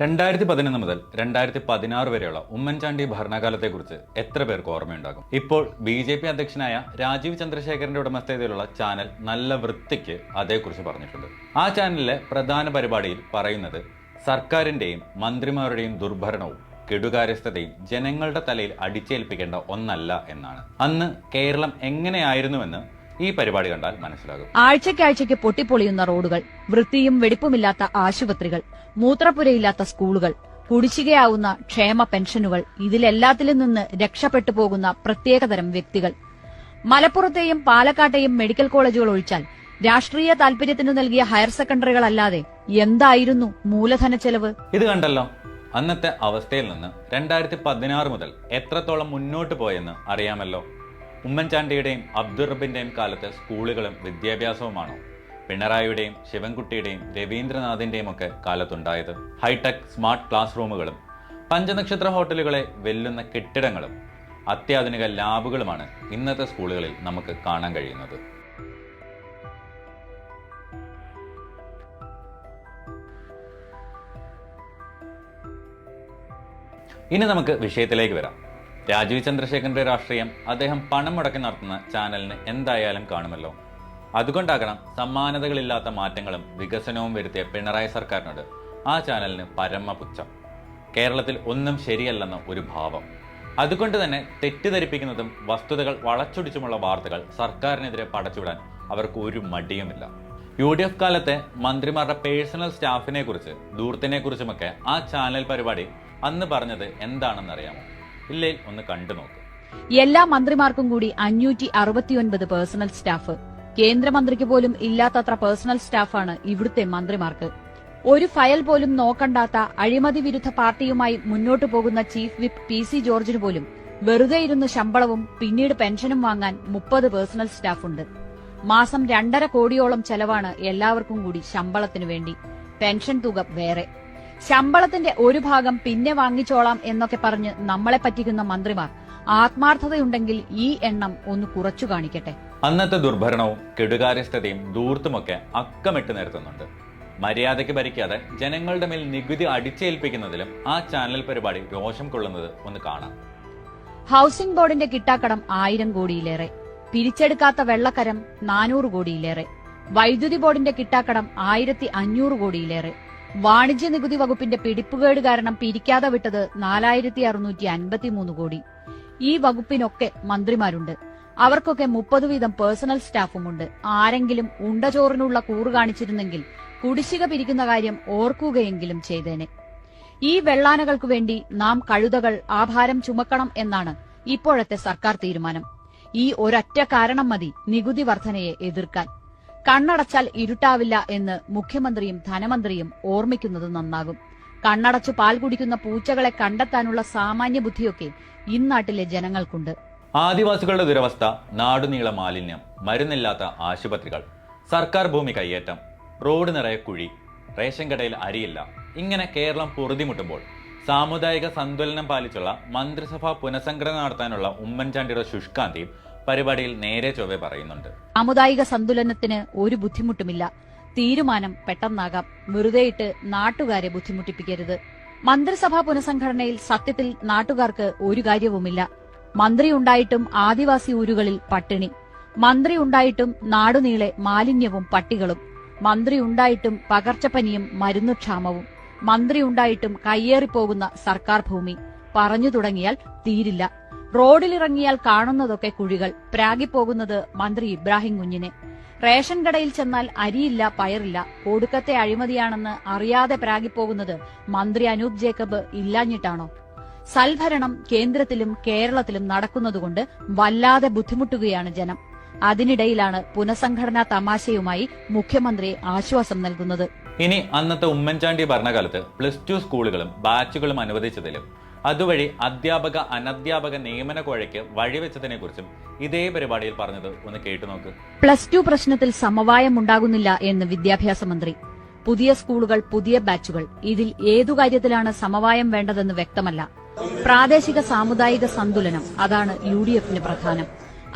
രണ്ടായിരത്തി പതിനൊന്ന് മുതൽ രണ്ടായിരത്തി പതിനാറ് വരെയുള്ള ഉമ്മൻചാണ്ടി ഭരണകാലത്തെക്കുറിച്ച് എത്ര പേർക്ക് ഓർമ്മയുണ്ടാകും? ഇപ്പോൾ ബി ജെ പി അധ്യക്ഷനായ രാജീവ് ചന്ദ്രശേഖരന്റെ ഉടമസ്ഥതയിലുള്ള ചാനൽ നല്ല വൃത്തിക്ക് അതേക്കുറിച്ച് പറഞ്ഞിട്ടുണ്ട്. ആ ചാനലിലെ പ്രധാന പരിപാടിയിൽ പറയുന്നത് സർക്കാരിന്റെയും മന്ത്രിമാരുടെയും ദുർഭരണവും കെടുകാര്യസ്ഥതയും ജനങ്ങളുടെ തലയിൽ അടിച്ചേൽപ്പിക്കേണ്ട ഒന്നല്ല എന്നാണ്. അന്ന് കേരളം എങ്ങനെയായിരുന്നുവെന്ന് ഈ പരിപാടി കണ്ടാൽ മനസ്സിലാകും. ആഴ്ചക്കാഴ്ചയ്ക്ക് പൊട്ടിപ്പൊളിയുന്ന റോഡുകൾ വൃത്തിയും വെടിപ്പുമില്ലാത്ത ആശുപത്രികൾ മൂത്രപ്പുരയില്ലാത്ത സ്കൂളുകൾ കുടിശ്ശികയാവുന്ന ക്ഷേമ പെൻഷനുകൾ ഇതിലെല്ലാത്തിലും നിന്ന് രക്ഷപ്പെട്ടു പോകുന്ന പ്രത്യേകതരം വ്യക്തികൾ. മലപ്പുറത്തെയും പാലക്കാട്ടെയും മെഡിക്കൽ കോളേജുകൾ ഒഴിച്ചാൽ രാഷ്ട്രീയ താൽപര്യത്തിന് നൽകിയ ഹയർ സെക്കൻഡറികളല്ലാതെ എന്തായിരുന്നു മൂലധന ചെലവ്? ഇത് കണ്ടല്ലോ. അന്നത്തെ അവസ്ഥയിൽ നിന്ന് രണ്ടായിരത്തി പതിനാറ് മുതൽ എത്രത്തോളം മുന്നോട്ട് പോയെന്ന് അറിയാമല്ലോ. ഉമ്മൻചാണ്ടിയുടെയും അബ്ദുൾ റബ്ബിന്റെയും കാലത്തെ സ്കൂളുകളും വിദ്യാഭ്യാസവുമാണോ? പിണറായിയുടെയും ശിവൻകുട്ടിയുടെയും രവീന്ദ്രനാഥിന്റെയും ഒക്കെ കാലത്തുണ്ടായത് ഹൈടെക് സ്മാർട്ട് ക്ലാസ് റൂമുകളും പഞ്ചനക്ഷത്ര ഹോട്ടലുകളെ വെല്ലുന്ന കെട്ടിടങ്ങളും അത്യാധുനിക ലാബുകളുമാണ് ഇന്നത്തെ സ്കൂളുകളിൽ നമുക്ക് കാണാൻ കഴിയുന്നത്. ഇനി നമുക്ക് വിഷയത്തിലേക്ക് വരാം. രാജീവ് ചന്ദ്രശേഖരന്റെ രാഷ്ട്രീയം അദ്ദേഹം പണം മുടക്കി നടത്തുന്ന ചാനലിന് എന്തായാലും കാണുമല്ലോ. അതുകൊണ്ടാകണം സമാനതകളില്ലാത്ത മാറ്റങ്ങളും വികസനവും വരുത്തിയ പിണറായി സർക്കാരിനോട് ആ ചാനലിന് പരമപുച്ഛം. കേരളത്തിൽ ഒന്നും ശരിയല്ലെന്ന ഒരു ഭാവം. അതുകൊണ്ട് തന്നെ തെറ്റിദ്ധരിപ്പിക്കുന്നതും വസ്തുതകൾ വളച്ചൊടിച്ചുമുള്ള വാർത്തകൾ സർക്കാരിനെതിരെ പടച്ചുവിടാൻ അവർക്ക് ഒരു മടിയുമില്ല. യു ഡി എഫ് കാലത്തെ മന്ത്രിമാരുടെ പേഴ്സണൽ സ്റ്റാഫിനെ കുറിച്ച് ദൂർത്തിനെ കുറിച്ചുമൊക്കെ ആ ചാനൽ പരിപാടി അന്ന് പറഞ്ഞത് എന്താണെന്ന് ഇല്ലേ? ഒന്ന് കണ്ടു നോക്ക്. എല്ലാ മന്ത്രിമാർക്കും കൂടി അഞ്ഞൂറ്റി അറുപത്തിയൊൻപത് പേഴ്സണൽ സ്റ്റാഫ്. കേന്ദ്രമന്ത്രിക്ക് പോലും ഇല്ലാത്തത്ര പേഴ്സണൽ സ്റ്റാഫാണ് ഇവിടുത്തെ മന്ത്രിമാർക്ക്. ഒരു ഫയൽ പോലും നോക്കണ്ടാത്ത അഴിമതി വിരുദ്ധ പാർട്ടിയുമായി മുന്നോട്ടു പോകുന്ന ചീഫ് വിപ്പ് പി സി ജോർജിന് പോലും വെറുതെ ഇരുന്ന് ശമ്പളവും പിന്നീട് പെൻഷനും വാങ്ങാൻ മുപ്പത് പേഴ്സണൽ സ്റ്റാഫുണ്ട്. മാസം രണ്ടര കോടിയോളം ചെലവാണ് എല്ലാവർക്കും കൂടി ശമ്പളത്തിനു വേണ്ടി. പെൻഷൻ തുക വേറെ. ശമ്പളത്തിന്റെ ഒരു ഭാഗം പിന്നെ വാങ്ങിച്ചോളാം എന്നൊക്കെ പറഞ്ഞ് നമ്മളെ പറ്റിക്കുന്ന മന്ത്രിമാർ ആത്മാർത്ഥതയുണ്ടെങ്കിൽ ഈ എണ്ണം ഒന്ന് കുറച്ചു കാണിക്കട്ടെ. അന്നത്തെ ദുർഭരണവും കെടുകാര്യസ്ഥതയും ദൂർത്തുമൊക്കെ അക്കമിട്ട് നിരത്തുന്നുണ്ട്. മര്യാദയ്ക്ക് ഭരിക്കാതെ ജനങ്ങളുടെ മേൽ നികുതി അടിച്ചേൽപ്പിക്കുന്നതിലും ആ ചാനൽ പരിപാടി രോഷം കൊള്ളുന്നത് ഒന്ന് കാണാം. ഹൗസിംഗ് ബോർഡിന്റെ കിട്ടാക്കടം ആയിരം കോടിയിലേറെ. പിരിച്ചെടുക്കാത്ത വെള്ളക്കരം നാനൂറ് കോടിയിലേറെ. വൈദ്യുതി ബോർഡിന്റെ കിട്ടാക്കടം ആയിരത്തി അഞ്ഞൂറ് കോടിയിലേറെ. വാണിജ്യ നികുതി വകുപ്പിന്റെ പിടിപ്പുകേട് കാരണം പിരിക്കാതെ വിട്ടത് നാലായിരത്തി അറുന്നൂറ്റി അൻപത്തിമൂന്ന് കോടി. ഈ വകുപ്പിനൊക്കെ മന്ത്രിമാരുണ്ട്. അവർക്കൊക്കെ മുപ്പത് വീതം പേഴ്സണൽ സ്റ്റാഫുമുണ്ട്. ആരെങ്കിലും ഉണ്ടചോറിനുള്ള കൂറ് കാണിച്ചിരുന്നെങ്കിൽ കുടിശ്ശിക പിരിക്കുന്ന കാര്യം ഓർക്കുകയെങ്കിലും ചെയ്തേനെ. ഈ വെള്ളാനകൾക്കു വേണ്ടി നാം കഴുതകൾ ആഭാരം ചുമക്കണം എന്നാണ് ഇപ്പോഴത്തെ സർക്കാർ തീരുമാനം. ഈ ഒരൊറ്റ കാരണം മതി നികുതി വർധനയെ എതിർക്കാൻ. കണ്ണടച്ചാൽ ഇരുട്ടാവില്ല എന്ന് മുഖ്യമന്ത്രിയും ധനമന്ത്രിയും ഓർമ്മിക്കുന്നത് നന്നാകും. കണ്ണടച്ചു പാൽ കുടിക്കുന്ന പൂച്ചകളെ കണ്ടെത്താനുള്ള സാമാന്യ ബുദ്ധിയൊക്കെ ഇന്നാട്ടിലെ ജനങ്ങൾക്കുണ്ട്. ആദിവാസികളുടെ ദുരവസ്ഥ നാടുനീള മാലിന്യം മരുന്നില്ലാത്ത ആശുപത്രികൾ സർക്കാർ ഭൂമി കയ്യേറ്റം റോഡ് നിറയെ കുഴി റേഷൻ കടയിൽ അരിയില്ല ഇങ്ങനെ കേരളം പൊറുതിമുട്ടുമ്പോൾ സാമുദായിക സന്തുലനം പാലിച്ചുള്ള മന്ത്രിസഭാ പുനഃസംഘടന നടത്താനുള്ള ഉമ്മൻചാണ്ടിയുടെ ശുഷ്കാന്തിയും പരിപാടിയിൽ നേരെ ചൊവ്വെ പറയുന്നുണ്ട്. സാമുദായിക സന്തുലനത്തിന് ഒരു ബുദ്ധിമുട്ടുമില്ല. തീരുമാനം പെട്ടെന്നാകാം. വെറുതെയിട്ട് നാട്ടുകാരെ ബുദ്ധിമുട്ടിപ്പിക്കരുത്. മന്ത്രിസഭാ പുനഃസംഘടനയിൽ സത്യത്തിൽ നാട്ടുകാർക്ക് ഒരു കാര്യവുമില്ല. മന്ത്രി ഉണ്ടായിട്ടും ആദിവാസി ഊരുകളിൽ പട്ടിണി. മന്ത്രി ഉണ്ടായിട്ടും നാടുനീളെ മാലിന്യവും പട്ടികളും. മന്ത്രി ഉണ്ടായിട്ടും പകർച്ചപ്പനിയും മരുന്നുക്ഷാമവും. മന്ത്രി ഉണ്ടായിട്ടും കയ്യേറിപ്പോകുന്ന സർക്കാർ ഭൂമി. പറഞ്ഞു തുടങ്ങിയാൽ തീരില്ല. റോഡിലിറങ്ങിയാൽ കാണുന്നതൊക്കെ കുഴികൾ. പ്രാഗിപ്പോകുന്നത് മന്ത്രി ഇബ്രാഹിം കുഞ്ഞിനെ. റേഷൻ കടയിൽ ചെന്നാൽ അരിയില്ല പയറില്ല. ഒടുക്കത്തെ അഴിമതിയാണെന്ന് അറിയാതെ പ്രാഗിപ്പോകുന്നത് മന്ത്രി അനൂപ് ജേക്കബ് ഇല്ലാഞ്ഞിട്ടാണോ? സൽഭരണം കേന്ദ്രത്തിലും കേരളത്തിലും നടക്കുന്നതുകൊണ്ട് വല്ലാതെ ബുദ്ധിമുട്ടുകയാണ് ജനം. അതിനിടയിലാണ് പുനഃസംഘടനാ തമാശയുമായി മുഖ്യമന്ത്രി ആശ്വാസം നൽകുന്നത്. ഇനി അന്നത്തെ ഉമ്മൻചാണ്ടി ഭരണകാലത്ത് പ്ലസ് ടു സ്കൂളുകളും ബാച്ചുകളും അനുവദിച്ചതിലും അതുവഴി അധ്യാപക അനധ്യാപക നിയമന കോഴയ്ക്ക് വഴിവെച്ചതിനെ കുറിച്ചും ഇതേ പരിപാടിയിൽ പറഞ്ഞത് ഒന്ന് കേട്ടു നോക്ക്. പ്ലസ് ടു പ്രശ്നത്തിൽ സമവായം ഉണ്ടാകുന്നില്ല എന്ന് വിദ്യാഭ്യാസ മന്ത്രി. പുതിയ സ്കൂളുകൾ പുതിയ ബാച്ചുകൾ. ഇതിൽ ഏതു കാര്യത്തിലാണ് സമവായം വേണ്ടതെന്ന് വ്യക്തമല്ല. പ്രാദേശിക സാമുദായിക സന്തുലനം അതാണ് യു ഡി എഫിന് പ്രധാനം.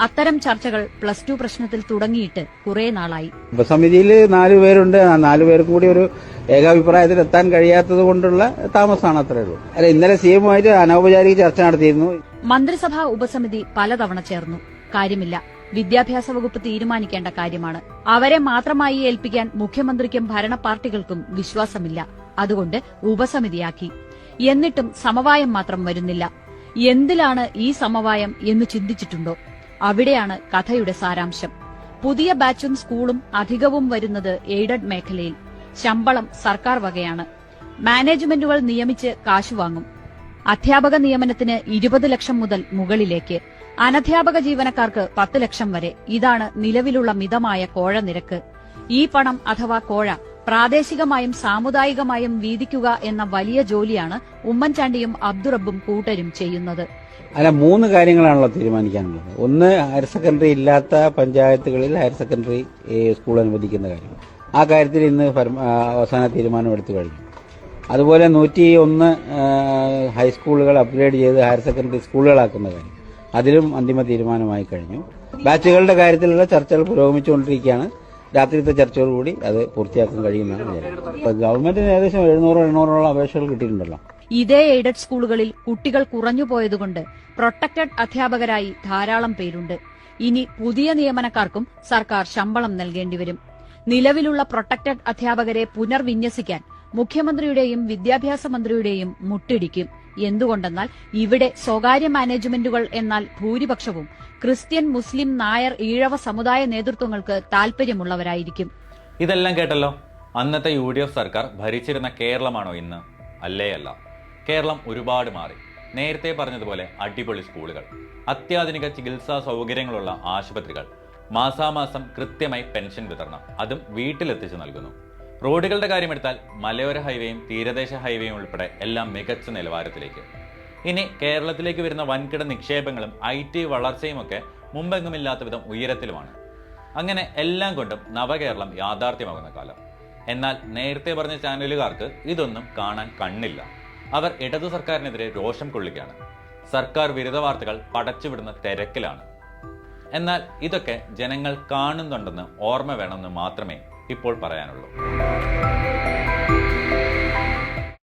അത്തരം ചർച്ചകൾ പ്ലസ് ടു പ്രശ്നത്തിൽ തുടങ്ങിയിട്ട് കുറെ നാളായി. ഉപസമിതിയിൽ നാലുപേരുണ്ട് നാലുപേർക്കും ആ നാല് പേർക്കും കൂടി ഒരു ഏകാഭിപ്രായത്തിൽ എത്താൻ കഴിയാത്തത് കൊണ്ടുള്ള താമസമാണ് അത്രേ ഉള്ളൂ. അല്ല ഇന്നലെ സി എമ്മുമായിട്ട് ചർച്ച നടത്തിയിരുന്നു. മന്ത്രിസഭാ ഉപസമിതി പലതവണ ചേർന്നു. കാര്യമില്ല. വിദ്യാഭ്യാസ വകുപ്പ് തീരുമാനിക്കേണ്ട കാര്യമാണ്. അവരെ മാത്രമായി ഏൽപ്പിക്കാൻ മുഖ്യമന്ത്രിക്കും ഭരണ പാർട്ടികൾക്കും വിശ്വാസമില്ല. അതുകൊണ്ട് ഉപസമിതിയാക്കി. എന്നിട്ടും സമവായം മാത്രം വരുന്നില്ല. എന്തിലാണ് ഈ സമവായം എന്ന് ചിന്തിച്ചിട്ടുണ്ടോ? അവിടെയാണ് കഥയുടെ സാരാംശം. പുതിയ ബാച്ചും സ്കൂളും അധികവും വരുന്നത് എയ്ഡഡ് മേഖലയിൽ. ശമ്പളം സർക്കാർ വകയാണ്. മാനേജ്മെന്റുകൾ നിയമിച്ച് കാശ് വാങ്ങും. അധ്യാപക നിയമനത്തിന് ഇരുപത് ലക്ഷം മുതൽ മുകളിലേക്ക്. അനധ്യാപക ജീവനക്കാർക്ക് പത്ത് ലക്ഷം വരെ. ഇതാണ് നിലവിലുള്ള മിതമായ കോഴ നിരക്ക്. ഈ പണം അഥവാ കോഴ പ്രാദേശികമായും സാമുദായികമായും വീതിക്കുക എന്ന വലിയ ജോലിയാണ് ഉമ്മൻചാണ്ടിയും അബ്ദുറബും കൂട്ടരും ചെയ്യുന്നത്. അല്ല മൂന്ന് കാര്യങ്ങളാണല്ലോ തീരുമാനിക്കാനുള്ളത്. ഒന്ന് ഹയർ സെക്കൻഡറി ഇല്ലാത്ത പഞ്ചായത്തുകളിൽ ഹയർ സെക്കൻഡറി സ്കൂൾ അനുവദിക്കുന്ന കാര്യം. ആ കാര്യത്തിൽ ഇന്ന് അവസാന തീരുമാനമെടുത്തു കഴിഞ്ഞു. അതുപോലെ നൂറ്റി ഒന്ന് ഹൈസ്കൂളുകൾ അപ്ഗ്രേഡ് ചെയ്ത് ഹയർ സെക്കൻഡറി സ്കൂളുകളാക്കുന്ന കാര്യം അതിലും അന്തിമ തീരുമാനമായി കഴിഞ്ഞു. ബാച്ചുകളുടെ കാര്യത്തിലുള്ള ചർച്ചകൾ പുരോഗമിച്ചുകൊണ്ടിരിക്കുകയാണ്. രാത്രിത്തെ ചർച്ചയോടുകൂടി അത് പൂർത്തിയാക്കാൻ കഴിയുമെന്നാണ് ഇപ്പൊ ഗവൺമെന്റിന് ഏകദേശം എഴുന്നൂറോ എണ്ണൂറോളം അപേക്ഷകൾ കിട്ടിയിട്ടുണ്ടല്ലോ. ഇതേ എയ്ഡഡ് സ്കൂളുകളിൽ കുട്ടികൾ കുറഞ്ഞുപോയതുകൊണ്ട് പ്രൊട്ടക്റ്റഡ് അധ്യാപകരായി ധാരാളം പേരുണ്ട്. ഇനി പുതിയ നിയമനക്കാർക്കും സർക്കാർ ശമ്പളം നൽകേണ്ടിവരും നിലവിലുള്ള പ്രൊട്ടക്റ്റഡ് അധ്യാപകരെ പുനർവിന്യസിക്കാൻ മുഖ്യമന്ത്രിയുടെയും വിദ്യാഭ്യാസ മന്ത്രിയുടെയും മുട്ടിടിക്കും. എന്തുകൊണ്ടെന്നാൽ ഇവിടെ സ്വകാര്യ മാനേജ്മെന്റുകൾ എന്നാൽ ഭൂരിപക്ഷവും ക്രിസ്ത്യൻ മുസ്ലിം നായർ ഈഴവ സമുദായ നേതൃത്വങ്ങൾക്ക് താല്പര്യമുള്ളവരായിരിക്കും ഇതെല്ലാം കേട്ടല്ലോ? അന്നത്തെ യു ഡി എഫ് സർക്കാർ ഭരിച്ചിരുന്ന കേരളമാണോ ഇന്ന്? അല്ലേ അല്ല കേരളം ഒരുപാട് മാറി. നേരത്തെ പറഞ്ഞതുപോലെ അടിപൊളി സ്കൂളുകൾ അത്യാധുനിക ചികിത്സാ സൗകര്യങ്ങളുള്ള ആശുപത്രികൾ മാസാമാസം കൃത്യമായി പെൻഷൻ വിതരണം. അതും വീട്ടിലെത്തിച്ചു നൽകുന്നു. റോഡുകളുടെ കാര്യമെടുത്താൽ മലയോര ഹൈവേയും തീരദേശ ഹൈവേയും ഉൾപ്പെടെ എല്ലാം മികച്ച നിലവാരത്തിലേക്ക്. ഇനി കേരളത്തിലേക്ക് വരുന്ന വൻകിട നിക്ഷേപങ്ങളും ഐ ടി വളർച്ചയും ഒക്കെ മുമ്പെങ്ങുമില്ലാത്ത വിധം ഉയരത്തിലുമാണ്. അങ്ങനെ എല്ലാം കൊണ്ടും നവകേരളം യാഥാർത്ഥ്യമാകുന്ന കാലം. എന്നാൽ നേരത്തെ പറഞ്ഞ ചാനലുകാർക്ക് ഇതൊന്നും കാണാൻ കണ്ണില്ല. അവർ ഇടതു സർക്കാരിനെതിരെ രോഷം കൊള്ളുകയാണ്. സർക്കാർ വിരുദ്ധ വാർത്തകൾ പടച്ചുവിടുന്ന തിരക്കിലാണ്. എന്നാൽ ഇതൊക്കെ ജനങ്ങൾ കാണുന്നുണ്ടെന്ന് ഓർമ്മ വേണമെന്ന് മാത്രമേ ഇപ്പോൾ പറയാനുള്ളൂ.